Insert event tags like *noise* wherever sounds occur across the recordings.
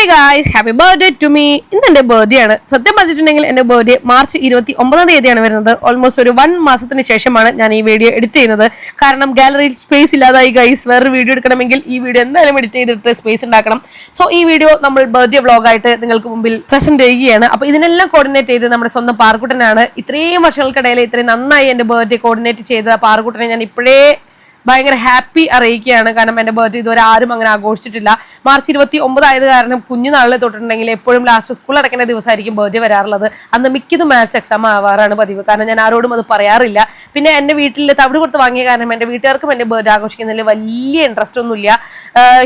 Hey guys happy birthday to me ഇന്ന് എന്റെ birthday ആണ്. സത്യം പറഞ്ഞിട്ടുണ്ടെങ്കിൽ എന്റെ ബർത്ത്ഡേ മാർച്ച് ഇരുപത്തി ഒമ്പതാം തീയതിയാണ് വരുന്നത്. ഓൾമോസ്റ്റ് ഒരു വൺ മാസത്തിന് ശേഷമാണ് ഞാൻ ഈ വീഡിയോ എഡിറ്റ് ചെയ്യുന്നത്. കാരണം ഗാലറിയിൽ സ്പേസ് ഇല്ലാതായി ഗൈസ് വേറൊരു വീഡിയോ എടുക്കണമെങ്കിൽ ഈ വീഡിയോ എന്തായാലും എഡിറ്റ് ചെയ്തിട്ട് സ്പേസ് ഉണ്ടാക്കണം. സോ ഈ വീഡിയോ നമ്മൾ ബർത്ത്ഡേ വ്ളോഗായിട്ട് നിങ്ങൾക്ക് മുമ്പിൽ പ്രസന്റ് ചെയ്യുകയാണ്. അപ്പൊ ഇതിനെല്ലാം കോർഡിനേറ്റ് ചെയ്ത് നമ്മുടെ സ്വന്തം പാർക്കുട്ടനാണ് ഇത്രയും വർഷങ്ങൾക്കിടയിൽ ഇത്രയും നന്നായി എന്റെ ബർത്ത്ഡേ കോർഡിനേറ്റ് ചെയ്ത പാർക്കുട്ടനെ ഞാൻ ഇപ്പോഴേ ഭയങ്കര ഹാപ്പി അറിയിക്കുകയാണ്. കാരണം എന്റെ ബർത്ത്ഡേ ഇതുവരെ ആരും അങ്ങനെ ആഘോഷിച്ചിട്ടില്ല. മാർച്ച് ഇരുപത്തി ഒമ്പതായത് കാരണം കുഞ്ഞുനാളിൽ തൊട്ടിട്ടുണ്ടെങ്കിൽ എപ്പോഴും ലാസ്റ്റ് സ്കൂൾ അടക്കേണ്ട ദിവസമായിരിക്കും ബർത്ത്ഡേ വരാറുള്ളത്. അന്ന് മിക്കതും മാത്സ് എക്സാം ആവാറാണ് പതിവ്. കാരണം ഞാൻ ആരോടും അത് പറയാറില്ല. പിന്നെ എന്റെ വീട്ടിൽ തവിട് കൊടുത്ത് വാങ്ങിയ കാരണം എന്റെ വീട്ടുകാർക്കും എന്റെ ബർത്ത്ഡേ ആഘോഷിക്കുന്നതിൽ വലിയ ഇൻട്രസ്റ്റ് ഒന്നുമില്ല.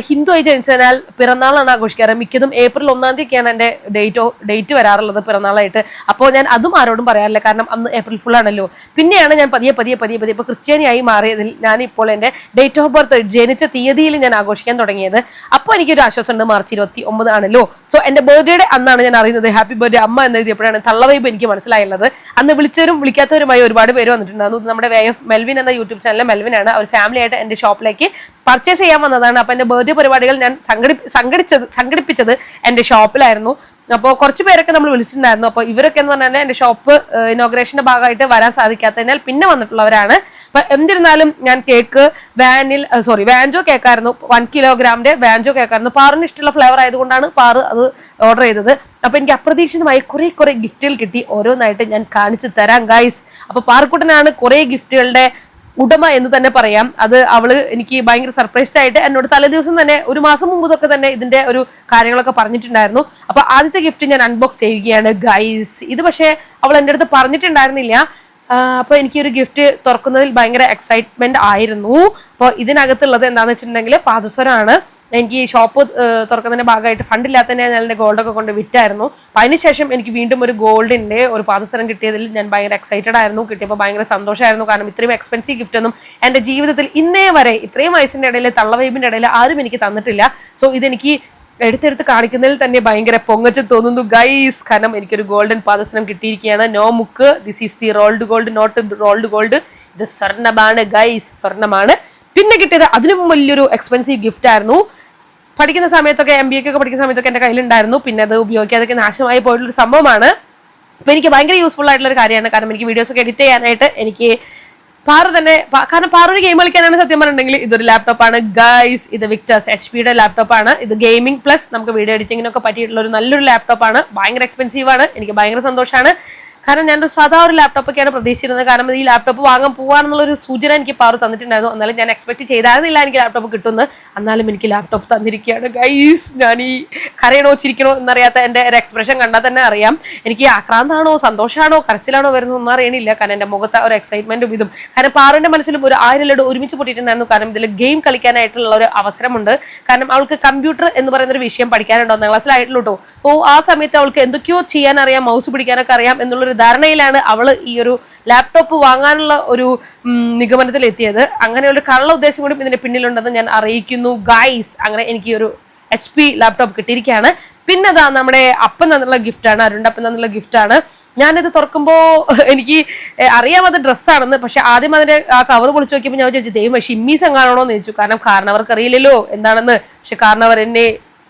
ഹിന്ദു ആയി ജനിച്ചതിനാൽ പിറന്നാളാണ് ആഘോഷിക്കാറ്. മിക്കതും ഏപ്രിൽ ഒന്നാം തീയതിയൊക്കെയാണ് എന്റെ ഡേറ്റോ ഡേറ്റ് വരാറുള്ളത് പിറന്നാളായിട്ട്. അപ്പോൾ ഞാൻ അതും ആരോടും പറയാറില്ല. കാരണം അന്ന് ഏപ്രിൽ ഫുൾ ആണല്ലോ. പിന്നെയാണ് ഞാൻ പതിയെ പതിയെ പതിയെ പതിയെ ഇപ്പോൾ ക്രിസ്ത്യാനിയായി മാറിയതിൽ ഞാൻ ഇപ്പോൾ എന്റെ ഡേറ്റ് ഓഫ് ബർത്ത് ജനിച്ച തീയതിയിൽ ഞാൻ ആഘോഷിക്കാൻ തുടങ്ങിയത്. അപ്പോൾ എനിക്കൊരു ആശ്വാസമുണ്ട്. മാർച്ച് ഇരുപത്തി ഒമ്പത് ആണല്ലോ. സോ എന്റെ ബർത്ത്ഡേ അന്നാണ് ഞാൻ അറിയുന്നത്. ഹാപ്പി ബർത്ത്ഡേ അമ്മ എന്ന് എഴുതിയപ്പോഴാണ് തള്ളവൈബ് എനിക്ക് മനസ്സിലായുള്ളത്. അന്ന് വിളിച്ചവരും വിളിക്കാത്തവരുമായി ഒരുപാട് പേര് വന്നിട്ടുണ്ടായിരുന്നു. നമ്മുടെ വേ മെൽവിൻ എന്ന യൂട്യൂബ് ചാനലിലെ മെൽവിൻ ആണ്. അവർ ഫാമിലി ആയിട്ട് എന്റെ ഷോപ്പിലേക്ക് പർച്ചേസ് ചെയ്യാൻ വന്നതാണ്. അപ്പോൾ എന്റെ ബർത്ത്ഡേ പരിപാടികൾ ഞാൻ സംഘടി സംഘടിച്ചത് സംഘടിപ്പിച്ചത് എന്റെ ഷോപ്പിലായിരുന്നു അപ്പോൾ കുറച്ച് പേരൊക്കെ നമ്മൾ വിളിച്ചിട്ടുണ്ടായിരുന്നു. അപ്പോൾ ഇവരൊക്കെ എന്ന് പറഞ്ഞാൽ എന്റെ ഷോപ്പ് ഇനോഗ്രേഷന്റെ ഭാഗമായിട്ട് വരാൻ സാധിക്കാത്തതിനാൽ പിന്നെ വന്നിട്ടുള്ളവരാണ്. അപ്പോൾ എന്തിരുന്നാലും ഞാൻ കേക്ക് വാനിൽ സോറി വാൻജോ കേക്കായിരുന്നു വൺ കിലോഗ്രാമിന്റെ വാൻജോ കേക്കായിരുന്നു പാറിന് ഇഷ്ടമുള്ള ഫ്ലേവർ ആയതുകൊണ്ടാണ് പാറ് അത് ഓർഡർ ചെയ്തത്. അപ്പോൾ എനിക്ക് അപ്രതീക്ഷിതമായി കുറേ കുറേ ഗിഫ്റ്റുകൾ കിട്ടി. ഓരോന്നായിട്ട് ഞാൻ കാണിച്ചു തരാം ഗൈസ് അപ്പോൾ പാർക്കുട്ടനാണ് കുറേ ഗിഫ്റ്റുകളുടെ ഉടമ എന്ന് തന്നെ പറയാം. അത് അവൾ എനിക്ക് ഭയങ്കര സർപ്രൈസ്ഡ് ആയിട്ട് എന്നോട് തലേ ദിവസം തന്നെ ഒരു മാസം മുമ്പ് തൊക്കെ തന്നെ ഇതിന്റെ ഒരു കാര്യങ്ങളൊക്കെ പറഞ്ഞിട്ടുണ്ടായിരുന്നു. അപ്പൊ ആദ്യത്തെ ഗിഫ്റ്റ് ഞാൻ അൺബോക്സ് ചെയ്യുകയാണ് ഗൈസ് ഇത് പക്ഷേ അവൾ എന്റെ അടുത്ത് പറഞ്ഞിട്ടുണ്ടായിരുന്നില്ല. അപ്പോൾ അപ്പൊ എനിക്ക് ഒരു ഗിഫ്റ്റ് തുറക്കുന്നതിൽ ഭയങ്കര എക്സൈറ്റ്മെന്റ് ആയിരുന്നു. അപ്പോൾ ഇതിനകത്തുള്ളത് എന്താണെന്ന് വെച്ചിട്ടുണ്ടെങ്കിൽ പാദസരമാണ് എനിക്ക് ഈ ഷോപ്പ് തുറക്കുന്നതിന്റെ ഭാഗമായിട്ട് ഫണ്ട് ഇല്ലാത്തതിനെ ഞാൻ എന്റെ ഗോൾഡൊക്കെ കൊണ്ട് വിറ്റായിരുന്നു. അപ്പം അതിനുശേഷം എനിക്ക് വീണ്ടും ഒരു ഗോൾഡിന്റെ ഒരു പാദസരം കിട്ടിയതിൽ ഞാൻ ഭയങ്കര എക്സൈറ്റഡ് ആയിരുന്നു. കിട്ടിയപ്പോൾ ഭയങ്കര സന്തോഷമായിരുന്നു കാരണം ഇത്രയും എക്സ്പെൻസീവ് ഗിഫ്റ്റ് ഒന്നും എന്റെ ജീവിതത്തിൽ ഇന്നേ വരെ ഇത്രയും വയസ്സിന്റെ ഇടയിൽ തള്ളവൈബിന്റെ ഇടയിൽ ആരും എനിക്ക് തന്നിട്ടില്ല. സോ ഇതെനിക്ക് എടുത്തെടുത്ത് കാണിക്കുന്നതിൽ തന്നെ ഭയങ്കര പൊങ്ങച്ച് തോന്നുന്നു. ഗൈസ് കാരണം എനിക്കൊരു ഗോൾഡൻ പാദസനം കിട്ടിയിരിക്കുകയാണ്. നോ മുക്ക് this is the rolled gold not rolled gold ഇത് സ്വർണമാണ്. ഗൈസ് സ്വർണമാണ്. പിന്നെ കിട്ടിയത് അതിനും വലിയൊരു എക്സ്പെൻസീവ് ഗിഫ്റ്റ് ആയിരുന്നു. പഠിക്കുന്ന സമയത്തൊക്കെ എം ബി ഒക്കെ പഠിക്കുന്ന സമയത്തൊക്കെ എന്റെ കയ്യിലുണ്ടായിരുന്നു. പിന്നെ അത് ഉപയോഗിക്കാതൊക്കെ നാശമായി പോയിട്ടുള്ള ഒരു സംഭവമാണ്. അപ്പൊ എനിക്ക് ഭയങ്കര യൂസ്ഫുൾ ആയിട്ടുള്ള ഒരു കാര്യമാണ്. കാരണം എനിക്ക് വീഡിയോസ് ഒക്കെ എഡിറ്റ് ചെയ്യാനായിട്ട് എനിക്ക് പാറ തന്നെ കാരണം പാറ ഒരു ഗെയിം കളിക്കാനാണ് സത്യം പറഞ്ഞിട്ടുണ്ടെങ്കിൽ ഇതൊരു ലാപ്ടോപ്പാണ് ഗൈസ് ഇത് വിക്ടേഴ്സ് എച്ച് പിയുടെ ലാപ്ടോപ്പാണ് ഇത് ഗെയിമിംഗ് പ്ലസ് നമുക്ക് വീഡിയോ എഡിറ്റിംഗിനൊക്കെ പറ്റിയിട്ടുള്ള ഒരു നല്ലൊരു ലാപ്ടോപ്പാണ് ഭയങ്കര എക്സ്പെൻസീവ് ആണ്. എനിക്ക് ഭയങ്കര സന്തോഷമാണ്. കാരണം ഞാനൊരു സാധാ ഒരു ലാപ്ടോപ്പൊക്കെയാണ് പ്രതീക്ഷിച്ചിരുന്നത്. കാരണം ഈ ലാപ്ടോപ്പ് വാങ്ങാൻ പോവാണെന്നുള്ള ഒരു സൂചന എനിക്ക് പാറു തന്നിട്ടുണ്ടായിരുന്നു. എന്നാലും ഞാൻ എക്സ്പെക്ട് ചെയ്തായിരുന്നില്ല എനിക്ക് ലാപ്ടോപ്പ് കിട്ടുന്നത് എന്നാലും എനിക്ക് ലാപ്ടോപ്പ് തന്നിരിക്കുകയാണ്. ഗൈസ് ഞാൻ ഈ കരയണോ ചിരിക്കണോ എന്നറിയാത്ത എന്റെ ഒരു എക്സ്പ്രഷൻ കണ്ടാൽ തന്നെ അറിയാം. എനിക്ക് ആക്രാന്താണോ സന്തോഷമാണോ കരച്ചിലാണോ വരുന്നത് ഒന്നും അറിയണില്ല. കാരണം എന്റെ മുഖത്ത് ഒരു എക്സൈറ്റ്മെന്റും ഇതും. കാരണം പാറിന്റെ മനസ്സിലും ഒരു ആയിരം ലഡു ഒരുമിച്ച് പൊട്ടിയിട്ടുണ്ടായിരുന്നു. കാരണം ഇതിൽ ഗെയിം കളിക്കാനായിട്ടുള്ള ഒരു അവസരമുണ്ട്. കാരണം അവൾക്ക് കമ്പ്യൂട്ടർ എന്ന് പറയുന്ന ഒരു വിഷയം പഠിക്കാനുണ്ടോ ഒന്നാം ക്ലാസ്സിലായിട്ടുള്ളൂ അപ്പോൾ ആ സമയത്ത് അവൾക്ക് എന്തൊക്കെയോ ചെയ്യാൻ അറിയാം മൗസ് പിടിക്കാനൊക്കെ അറിയാം എന്നുള്ളൊരു ധാരണയിലാണ് അവൾ ഈ ഒരു ലാപ്ടോപ്പ് വാങ്ങാനുള്ള ഒരു നിഗമനത്തിൽ എത്തിയത് അങ്ങനെ ഒരു കള്ള ഉദ്ദേശം കൂടി ഇതിന്റെ പിന്നിലുണ്ടെന്ന് ഞാൻ അറിയിക്കുന്നു. ഗൈസ് അങ്ങനെ എനിക്ക് ഒരു എച്ച് പി ലാപ്ടോപ്പ് കിട്ടിയിരിക്കുകയാണ്. പിന്നെ അതാ നമ്മുടെ അപ്പൻ തന്നുള്ള ഗിഫ്റ്റാണ് അരുണ്ടപ്പൻ തന്നുള്ള ഗിഫ്റ്റാണ് ഞാനിത് തുറക്കുമ്പോൾ *laughs* എനിക്ക് അറിയാം അത് ഡ്രസ്സാണെന്ന് പക്ഷെ ആദ്യം അതിന്റെ ആ കവർ പൊളിച്ചു നോക്കിയപ്പോൾ ഞാൻ വിചാരിച്ചു ദൈവം ഷിമ്മീസ് എങ്ങാണോ എന്ന് ചോദിച്ചു. കാരണം കാരണവർക്ക് അറിയില്ലല്ലോ എന്താണെന്ന്. പക്ഷെ കാരണവർ എന്നെ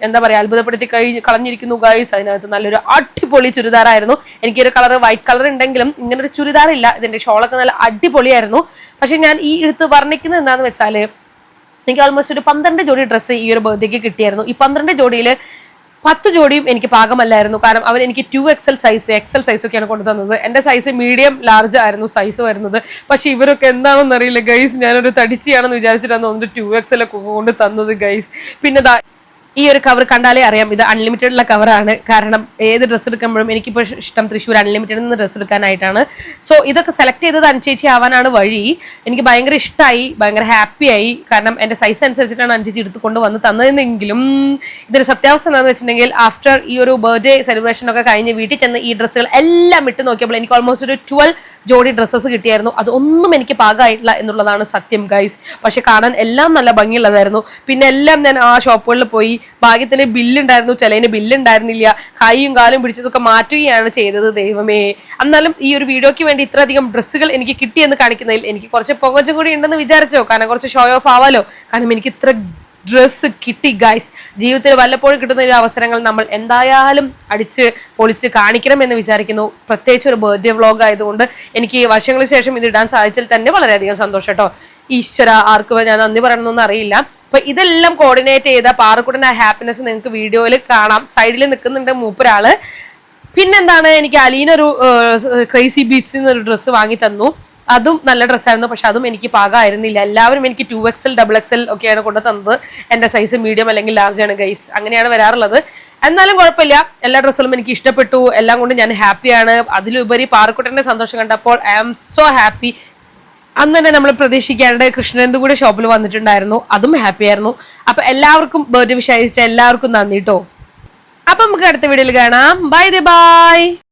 എന്താ പറയാ അത്ഭുതപ്പെടുത്തി കഴിഞ്ഞ് കളഞ്ഞിരിക്കുന്നു ഗൈസ് അതിനകത്ത് നല്ലൊരു അടിപൊളി ചുരിദാറായിരുന്നു. എനിക്കൊരു കളർ വൈറ്റ് കളർ ഉണ്ടെങ്കിലും ഇങ്ങനെ ഒരു ചുരിദാർ ഇല്ല ഇതിന്റെ ഷോളൊക്കെ നല്ല അടിപൊളിയായിരുന്നു. പക്ഷെ ഞാൻ ഈ എടുത്ത് വർണിക്കുന്നത് എന്താണെന്ന് വെച്ചാൽ എനിക്ക് ഓൾമോസ്റ്റ് ഒരു പന്ത്രണ്ട് ജോഡി ഡ്രസ്സ് ഈ ഒരു ബർത്ത്ഡേക്ക് കിട്ടിയായിരുന്നു. ഈ പന്ത്രണ്ട് ജോഡിയിൽ പത്ത് ജോഡിയും എനിക്ക് പാകമല്ലായിരുന്നു. കാരണം അവർ എനിക്ക് two XL size XL size ഒക്കെയാണ് കൊണ്ടുതന്നത് എന്റെ സൈസ് മീഡിയം ലാർജ് ആയിരുന്നു സൈസ് വരുന്നത്. പക്ഷെ ഇവരൊക്കെ എന്താണെന്ന് അറിയില്ല ഗൈസ് ഞാനൊരു തടിച്ചിയാണെന്ന് വിചാരിച്ചിട്ടാണ് തോന്നുന്നു ടു എക്സൽ ഒക്കെ കൊണ്ട് തന്നത് ഗൈസ് പിന്നെ ഈ ഒരു കവർ കണ്ടാലേ അറിയാം. ഇത് അൺലിമിറ്റഡ് ഉള്ള കവറാണ് കാരണം ഏത് ഡ്രസ്സ് എടുക്കുമ്പോഴും എനിക്കിപ്പോൾ ഇഷ്ടം തൃശ്ശൂർ അൺലിമിറ്റഡ് നിന്ന് ഡ്രസ്സ് എടുക്കാനായിട്ടാണ്. സോ ഇതൊക്കെ സെലക്ട് ചെയ്തത് അനുചേച്ചി ആവാനാണ് വഴി. എനിക്ക് ഭയങ്കര ഇഷ്ടമായി ഭയങ്കര ഹാപ്പിയായി കാരണം എന്റെ സൈസ് അനുസരിച്ചിട്ടാണ് അനുചേച്ചി എടുത്തുകൊണ്ട് വന്ന് തന്നതെന്നെങ്കിലും ഇതൊരു സത്യാവസ്ഥ എന്താണെന്ന് വെച്ചിട്ടുണ്ടെങ്കിൽ ആഫ്റ്റർ ഈ ഒരു ബർത്ത്ഡേ സെലിബ്രേഷൻ ഒക്കെ കഴിഞ്ഞ് വീട്ടിൽ ചെന്ന് ഈ ഡ്രസ്സുകൾ എല്ലാം ഇട്ട് നോക്കിയപ്പോൾ എനിക്ക് ഓൾമോസ്റ്റ് ഒരു ട്വൽവ് ജോഡി ഡ്രസ്സസ് കിട്ടിയായിരുന്നു. അതൊന്നും എനിക്ക് പാകമായിട്ടില്ല എന്നുള്ളതാണ് സത്യം ഗൈസ് പക്ഷെ കാണാൻ എല്ലാം നല്ല ഭംഗിയുള്ളതായിരുന്നു. പിന്നെ എല്ലാം ഞാൻ ആ ഷോപ്പുകളിൽ പോയി ഭാഗ്യത്തിന് ബില്ലുണ്ടായിരുന്നു ചിലതിന് ബില്ലുണ്ടായിരുന്നില്ല. കൈയും കാലും പിടിച്ചതൊക്കെ മാറ്റുകയാണ് ചെയ്തത് ദൈവമേ. എന്നാലും ഈ ഒരു വീഡിയോയ്ക്ക് വേണ്ടി ഇത്രയധികം ഡ്രസ്സുകൾ എനിക്ക് കിട്ടിയെന്ന് കാണിക്കുന്നതിൽ എനിക്ക് കുറച്ച് പൊങ്ങച്ചും കൂടി ഉണ്ടെന്ന് വിചാരിച്ചോ? കാരണം കുറച്ച് ഷോ ഓഫ് ആവാലോ? കാരണം എനിക്ക് ഇത്ര ഡ്രസ്സ് കിട്ടി ഗൈസ് ജീവിതത്തിൽ വല്ലപ്പോഴും കിട്ടുന്ന ഒരു അവസരങ്ങൾ നമ്മൾ എന്തായാലും അടിച്ച് പൊളിച്ച് കാണിക്കണം എന്ന് വിചാരിക്കുന്നു. പ്രത്യേകിച്ച് ഒരു ബർത്ത്ഡേ വ്ളോഗ് ആയതുകൊണ്ട് എനിക്ക് വർഷങ്ങൾക്ക് ശേഷം ഇത് ഇടാൻ സാധിച്ചാൽ തന്നെ വളരെയധികം സന്തോഷം കേട്ടോ. ഈശ്വര ആർക്കും ഞാൻ നന്ദി പറയണമെന്നൊന്നും അറിയില്ല. അപ്പൊ ഇതെല്ലാം കോർഡിനേറ്റ് ചെയ്ത പാറക്കുട്ടന്റെ ആ ഹാപ്പിനെസ് നിങ്ങൾക്ക് വീഡിയോയിൽ കാണാം. സൈഡിൽ നിൽക്കുന്നുണ്ട് മൂപ്പരാൾ. പിന്നെന്താണ് എനിക്ക് അലീനൊരു ക്രൈസി ബീച്ചിൽ നിന്ന് ഒരു ഡ്രസ്സ് വാങ്ങി തന്നു. അതും നല്ല ഡ്രസ്സായിരുന്നു പക്ഷെ അതും എനിക്ക് പാകമായിരുന്നില്ല എല്ലാവരും എനിക്ക് ടു എക്സൽ ഡബിൾ എക്സൽ ഒക്കെയാണ് കൊണ്ടു തന്നത്. എന്റെ സൈസ് മീഡിയം അല്ലെങ്കിൽ ലാർജ് ആണ് ഗൈസ് അങ്ങനെയാണ് വരാറുള്ളത്. എന്നാലും കുഴപ്പമില്ല. എല്ലാ ഡ്രസ്സുകളും എനിക്ക് ഇഷ്ടപ്പെട്ടു. എല്ലാം കൊണ്ട് ഞാൻ ഹാപ്പിയാണ് അതിലുപരി പാറക്കുട്ടന്റെ സന്തോഷം കണ്ടപ്പോൾ ഐ ആം സോ ഹാപ്പി അന്ന് തന്നെ നമ്മൾ പ്രതീക്ഷിക്കാണ്ട് കൃഷ്ണന്തു കൂടെ ഷോപ്പിൽ വന്നിട്ടുണ്ടായിരുന്നു. അതും ഹാപ്പി ആയിരുന്നു. അപ്പൊ എല്ലാവർക്കും ബർത്ത്ഡേ വിഷ് എല്ലാവർക്കും നന്ദി കേട്ടോ അപ്പൊ നമുക്ക് അടുത്ത വീഡിയോയിൽ കാണാം. By the by